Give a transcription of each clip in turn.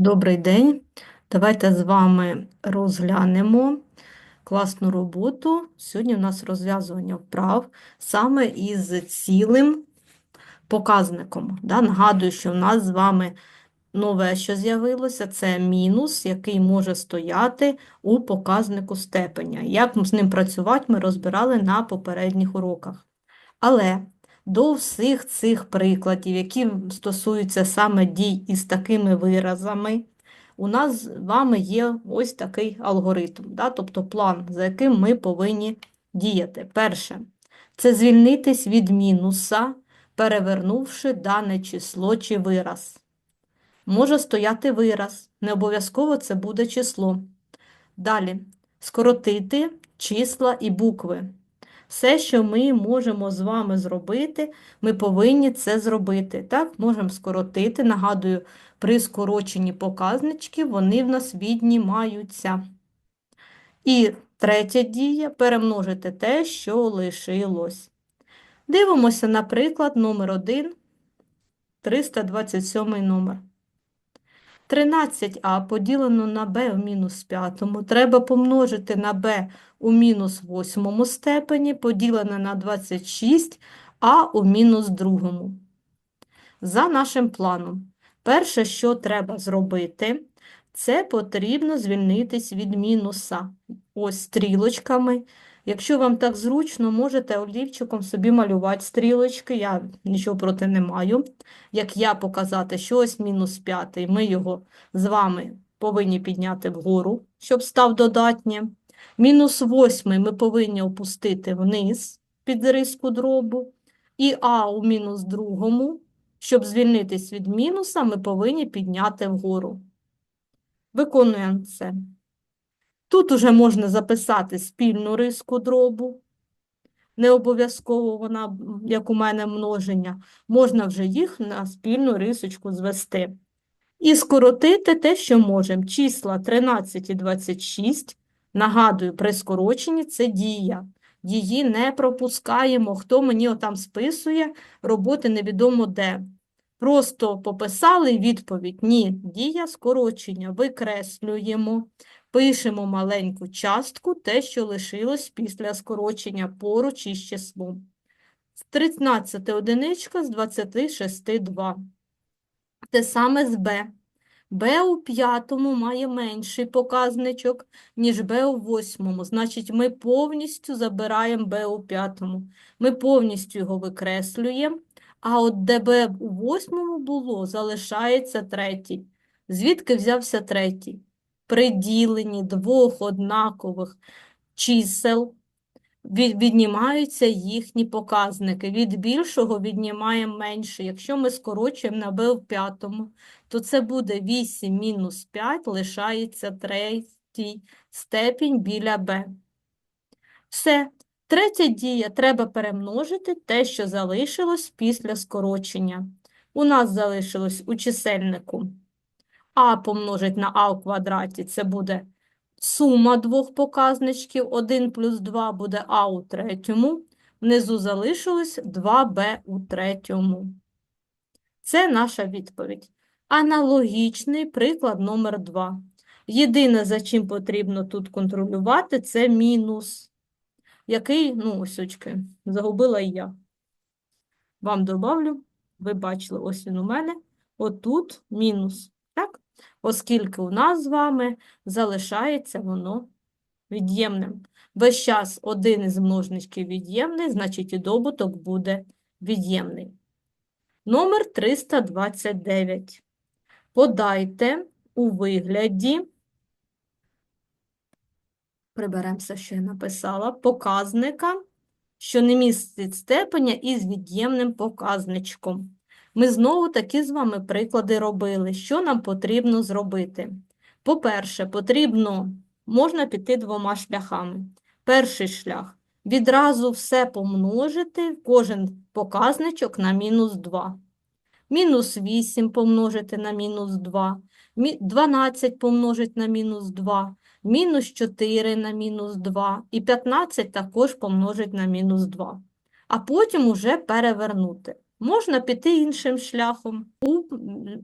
Добрий день. Давайте з вами розглянемо класну роботу. Сьогодні у нас розв'язування вправ саме із цілим показником. Да? Нагадую, що в нас з вами нове, що з'явилося, це мінус, який може стояти у показнику степеня. Як з ним працювати, ми розбирали на попередніх уроках. Але до всіх цих прикладів, які стосуються саме дій із такими виразами, у нас з вами є ось такий алгоритм, да? тобто план, за яким ми повинні діяти. Перше, це звільнитись від мінуса, перевернувши дане число чи вираз. Може стояти вираз, не обов'язково це буде число. Далі, скоротити числа і букви. Все, що ми можемо з вами зробити, ми повинні це зробити. Так, можемо скоротити. Нагадую, при скороченні показнички вони в нас віднімаються. І третя дія перемножити те, що лишилось. Дивимося, наприклад, номер 1, 327 номер. 13а поділено на b в мінус п'ятому треба помножити на b у мінус восьмому степені, поділене на 26а у мінус другому. За нашим планом, перше, що треба зробити, це потрібно звільнитись від мінуса. Ось стрілочками. Якщо вам так зручно, можете олівчиком собі малювати стрілочки, я нічого проти не маю. Як я показати, що ось мінус п'ятий, ми його з вами повинні підняти вгору, щоб став додатнім. Мінус восьмий ми повинні опустити вниз під риску дробу. І А у мінус другому, щоб звільнитись від мінуса, ми повинні підняти вгору. Виконуємо це. Тут уже можна записати спільну риску дробу. Не обов'язково вона, як у мене, множення. Можна вже їх на спільну рисочку звести. І скоротити те, що можемо. Числа 13 і 26. Нагадую, при скороченні це дія. Її не пропускаємо. Хто мені отам списує, роботи невідомо де. Просто пописали відповідь. Ні, дія скорочення. Викреслюємо. Пишемо маленьку частку, те, що лишилось після скорочення поруч із числом. 13 одиничка з 26 2. Те саме з b. b у п'ятому має менший показничок, ніж b у восьмому. Значить, ми повністю забираємо b у п'ятому. Ми повністю його викреслюємо. А от де b у восьмому було, залишається третій. Звідки взявся третій? при діленні двох однакових чисел віднімаються їхні показники. Від більшого віднімаємо менше. Якщо ми скорочуємо на b в п'ятому, то це буде 8 мінус 5, лишається третій степінь біля b. Все. Третя дія треба перемножити те, що залишилось після скорочення. У нас залишилось у чисельнику а помножить на а в квадраті, це буде сума двох показничків, 1 плюс 2 буде а у третьому, внизу залишилось 2b у третьому. Це наша відповідь. Аналогічний приклад номер 2. Єдине, за чим потрібно тут контролювати, це мінус, який, ну, ось очки, загубила і я. Вам добавлю, ви бачили, ось він у мене, отут мінус оскільки у нас з вами залишається воно від'ємним. Весь час один із множничків від'ємний, значить і добуток буде від'ємний. Номер 329. Подайте у вигляді, приберемося, що я написала, показника, що не містить степеня із від'ємним показничком. Ми знову такі з вами приклади робили. Що нам потрібно зробити? По-перше, потрібно, можна піти двома шляхами. Перший шлях відразу все помножити, кожен показничок на мінус 2. Мінус 8 помножити на мінус 2, 12 помножити на мінус 2, мінус 4 на мінус 2 і 15 також помножить на мінус 2. А потім уже перевернути. Можна піти іншим шляхом у,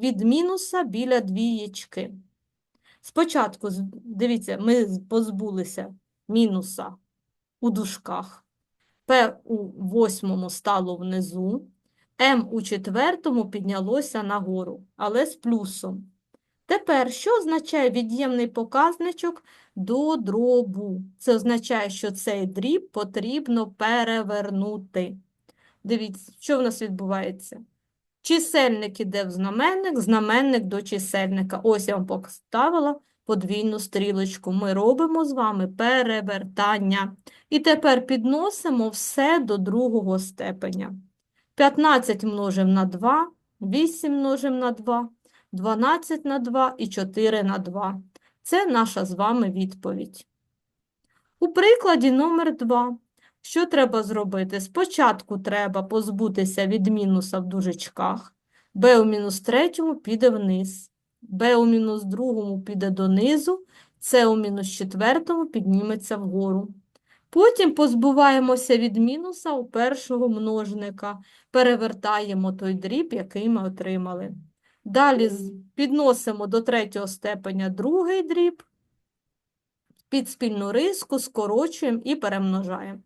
від мінуса біля двієчки. Спочатку, дивіться, ми позбулися мінуса у дужках. П у восьмому стало внизу, М у четвертому піднялося нагору, але з плюсом. Тепер, що означає від'ємний показничок до дробу? Це означає, що цей дріб потрібно перевернути. Дивіться, що в нас відбувається? Чисельник іде в знаменник, знаменник до чисельника. Ось я вам поставила подвійну стрілочку. Ми робимо з вами перевертання. І тепер підносимо все до другого степеня. 15 множимо на 2, 8 множимо на 2, 12 на 2 і 4 на 2. Це наша з вами відповідь. У прикладі номер 2. Що треба зробити? Спочатку треба позбутися від мінуса в дужечках. b у мінус третьому піде вниз. b у мінус другому піде донизу. c у мінус четвертому підніметься вгору. Потім позбуваємося від мінуса у першого множника. Перевертаємо той дріб, який ми отримали. Далі підносимо до третього степеня другий дріб, під спільну риску скорочуємо і перемножаємо.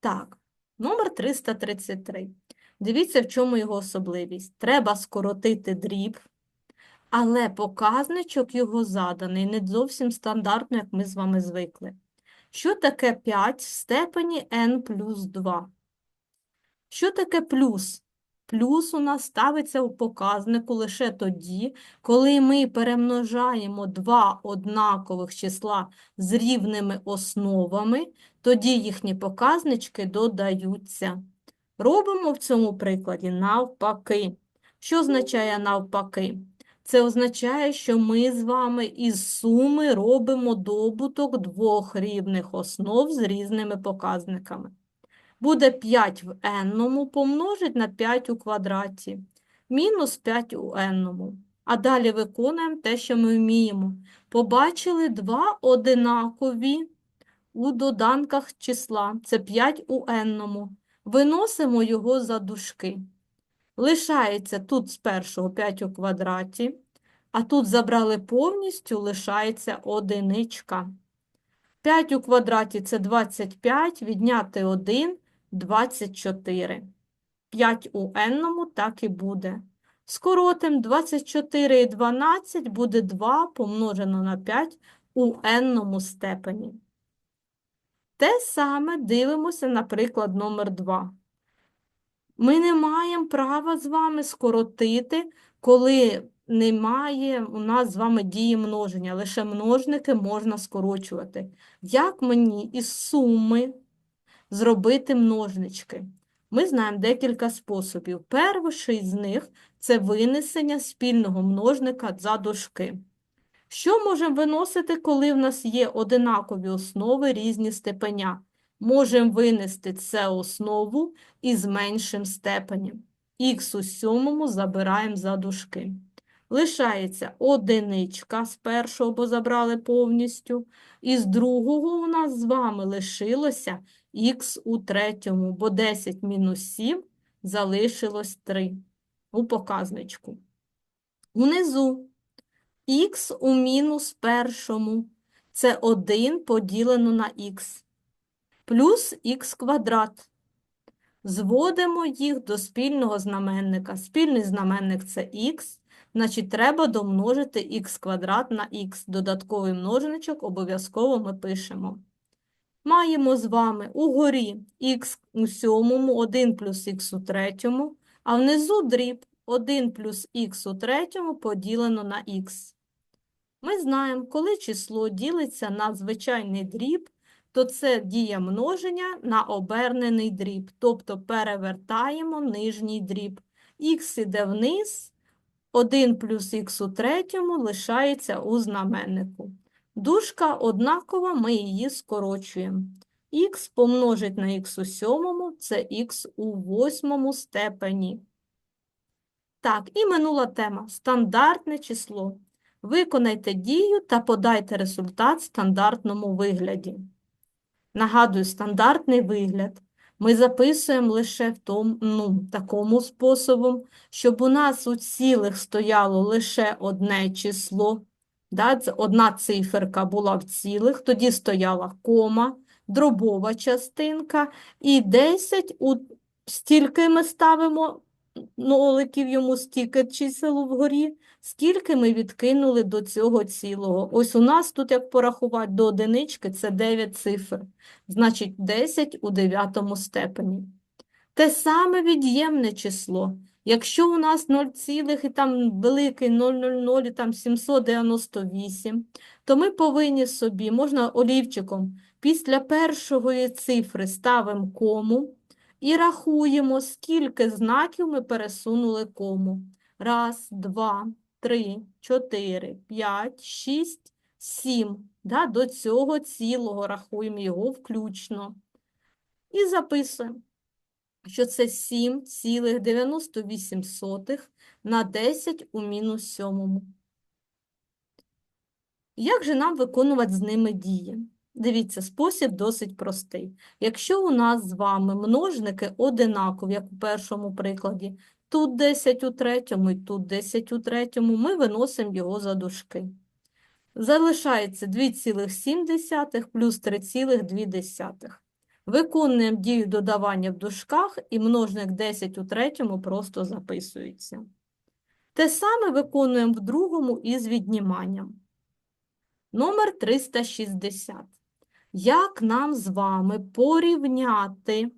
Так, номер 333. Дивіться, в чому його особливість. Треба скоротити дріб, але показничок його заданий не зовсім стандартно, як ми з вами звикли. Що таке 5 в степені n плюс 2? Що таке плюс? Плюс у нас ставиться у показнику лише тоді, коли ми перемножаємо два однакових числа з рівними основами, тоді їхні показнички додаються. Робимо в цьому прикладі навпаки. Що означає навпаки? Це означає, що ми з вами із суми робимо добуток двох рівних основ з різними показниками. Буде 5 в n помножить на 5 у квадраті. Мінус 5 у n. А далі виконуємо те, що ми вміємо. Побачили два одинакові у доданках числа. Це 5 у n. Виносимо його за дужки. Лишається тут з першого 5 у квадраті, а тут забрали повністю, лишається одиничка. 5 у квадраті – це 25, відняти 1 – 24. 5 у n так і буде. Скоротим 24 і 12 буде 2 помножено на 5 у n степені. Те саме дивимося на приклад номер 2. Ми не маємо права з вами скоротити, коли немає у нас з вами дії множення, лише множники можна скорочувати. Як мені із суми зробити множнички? Ми знаємо декілька способів. Перший з них – це винесення спільного множника за дужки. Що можемо виносити, коли в нас є одинакові основи, різні степеня? Можемо винести це основу із меншим степенем. Х у сьомому забираємо за дужки. Лишається одиничка з першого, бо забрали повністю. І з другого у нас з вами лишилося х у третьому, бо 10 мінус 7 залишилось 3 у показничку. Унизу х у мінус першому – це 1 поділено на х, плюс х квадрат. Зводимо їх до спільного знаменника. Спільний знаменник – це х, значить треба домножити х квадрат на х. Додатковий множничок обов'язково ми пишемо. Маємо з вами угорі х у сьомому, 1 плюс х у третьому, а внизу дріб 1 плюс х у третьому поділено на х. Ми знаємо, коли число ділиться на звичайний дріб, то це дія множення на обернений дріб, тобто перевертаємо нижній дріб. Х іде вниз, 1 плюс х у третьому лишається у знаменнику. Дужка однакова, ми її скорочуємо. Х помножить на х у сьомому – це х у восьмому степені. Так, і минула тема – стандартне число. Виконайте дію та подайте результат в стандартному вигляді. Нагадую, стандартний вигляд. Ми записуємо лише в тому, ну, такому способом, щоб у нас у цілих стояло лише одне число. Да? Одна циферка була в цілих, тоді стояла кома, дробова частинка, і 10 у стільки ми ставимо ноликів йому стільки чисел вгорі, скільки ми відкинули до цього цілого. Ось у нас тут, як порахувати до одинички, це 9 цифр. Значить, 10 у дев'ятому степені. Те саме від'ємне число. Якщо у нас 0, цілих і там великий 000 і там 798, то ми повинні собі, можна олівчиком, після першої цифри ставимо кому і рахуємо, скільки знаків ми пересунули кому. Раз, два, три, чотири, п'ять, шість, сім. Да, До цього цілого рахуємо його включно. І записуємо, що це 7,98 на 10 у мінус сьомому. Як же нам виконувати з ними дії? Дивіться, спосіб досить простий. Якщо у нас з вами множники одинакові, як у першому прикладі, тут 10 у третьому і тут 10 у третьому, ми виносимо його за дужки. Залишається 2,7 плюс 3,2. Виконуємо дію додавання в дужках і множник 10 у третьому просто записується. Те саме виконуємо в другому із відніманням. Номер 360. Як нам з вами порівняти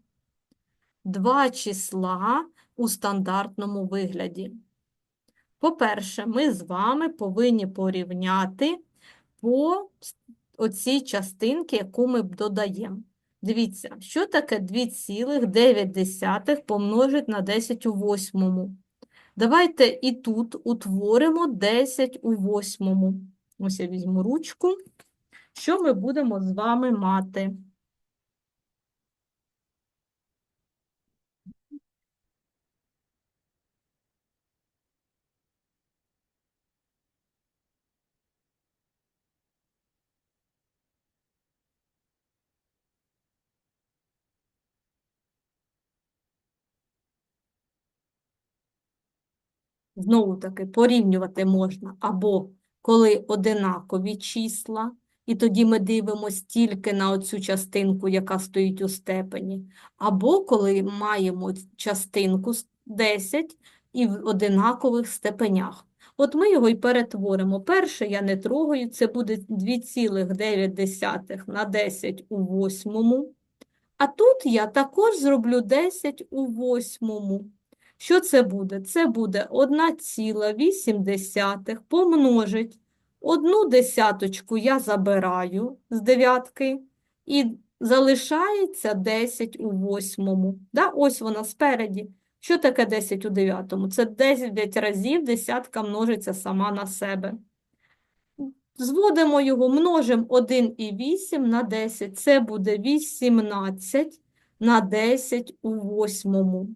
два числа у стандартному вигляді? По-перше, ми з вами повинні порівняти по оцій частинці, яку ми додаємо. Дивіться, що таке 2,9 помножить на 10 у восьмому. Давайте і тут утворимо 10 у восьмому. Ось я візьму ручку. Що ми будемо з вами мати? Знову таки порівнювати можна або коли одинакові числа, і тоді ми дивимося тільки на оцю частинку, яка стоїть у степені, або коли маємо частинку 10 і в одинакових степенях. От ми його і перетворимо. Перше я не трогаю, це буде 2,9 на 10 у восьмому. А тут я також зроблю 10 у восьмому. Що це буде? Це буде 1,8 помножить. Одну десяточку я забираю з дев'ятки і залишається 10 у восьмому. Да? Ось вона спереді. Що таке 10 у дев'ятому? Це 10 разів десятка множиться сама на себе. Зводимо його, множимо 1,8 на 10. Це буде 18 на 10 у восьмому.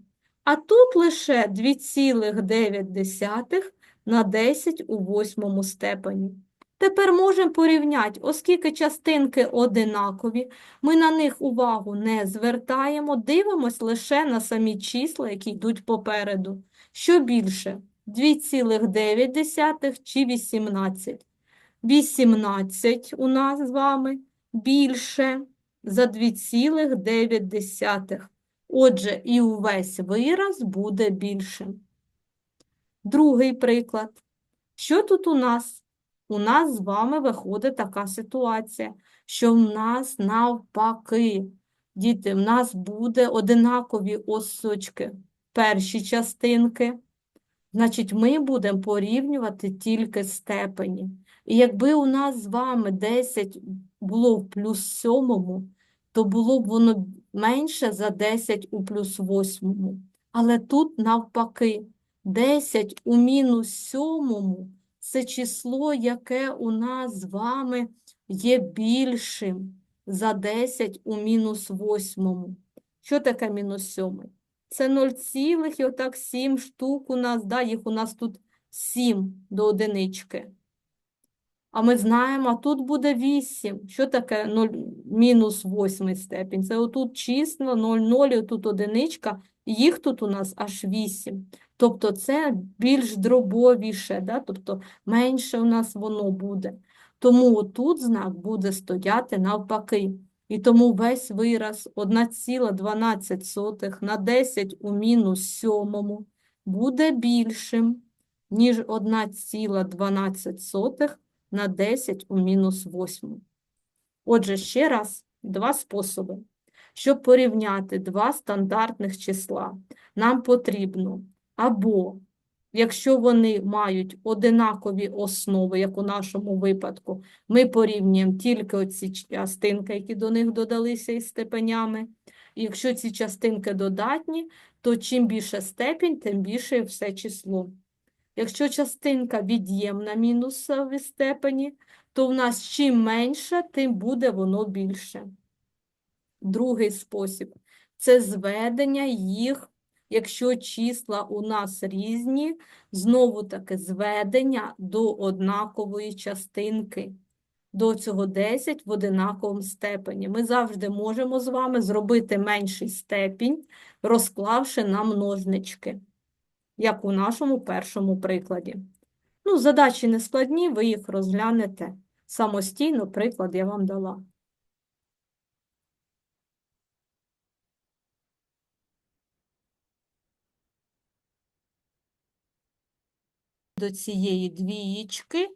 А тут лише 2,9 на 10 у восьмому степені. Тепер можемо порівняти, оскільки частинки одинакові, ми на них увагу не звертаємо, дивимось лише на самі числа, які йдуть попереду. Що більше? 2,9 чи 18? 18 у нас з вами більше за 2,9. Отже, і увесь вираз буде більшим. Другий приклад. Що тут у нас? У нас з вами виходить така ситуація, що в нас навпаки, діти, в нас буде одинакові осочки, перші частинки. Значить, ми будемо порівнювати тільки степені. І якби у нас з вами 10 було в плюс сьомому, то було б воно менше за 10 у плюс восьмому. Але тут навпаки. 10 у мінус сьомому це число, яке у нас з вами є більшим за 10 у мінус восьмому. Що таке мінус сьомий? Це 0, і отак 7 штук у нас, да, їх у нас тут 7 до одинички. А ми знаємо, а тут буде 8. Що таке 0, мінус 8 степінь? Це отут число 0, 0, і отут одиничка, їх тут у нас аж 8. Тобто це більш дробовіше, да? тобто менше у нас воно буде. Тому тут знак буде стояти навпаки. І тому весь вираз 1,12 на 10 у мінус сьомому буде більшим, ніж 1,12 на 10 у мінус 8. Отже, ще раз, два способи. Щоб порівняти два стандартних числа, нам потрібно або, якщо вони мають одинакові основи, як у нашому випадку, ми порівнюємо тільки оці частинки, які до них додалися із степенями. І якщо ці частинки додатні, то чим більше степінь, тим більше все число. Якщо частинка від'ємна мінусові степені, то в нас чим менше, тим буде воно більше. Другий спосіб – це зведення їх, якщо числа у нас різні, знову-таки зведення до однакової частинки, до цього 10 в одинаковому степені. Ми завжди можемо з вами зробити менший степінь, розклавши на множнички, як у нашому першому прикладі. Ну, задачі не складні, ви їх розглянете самостійно, приклад я вам дала. До цієї двієчки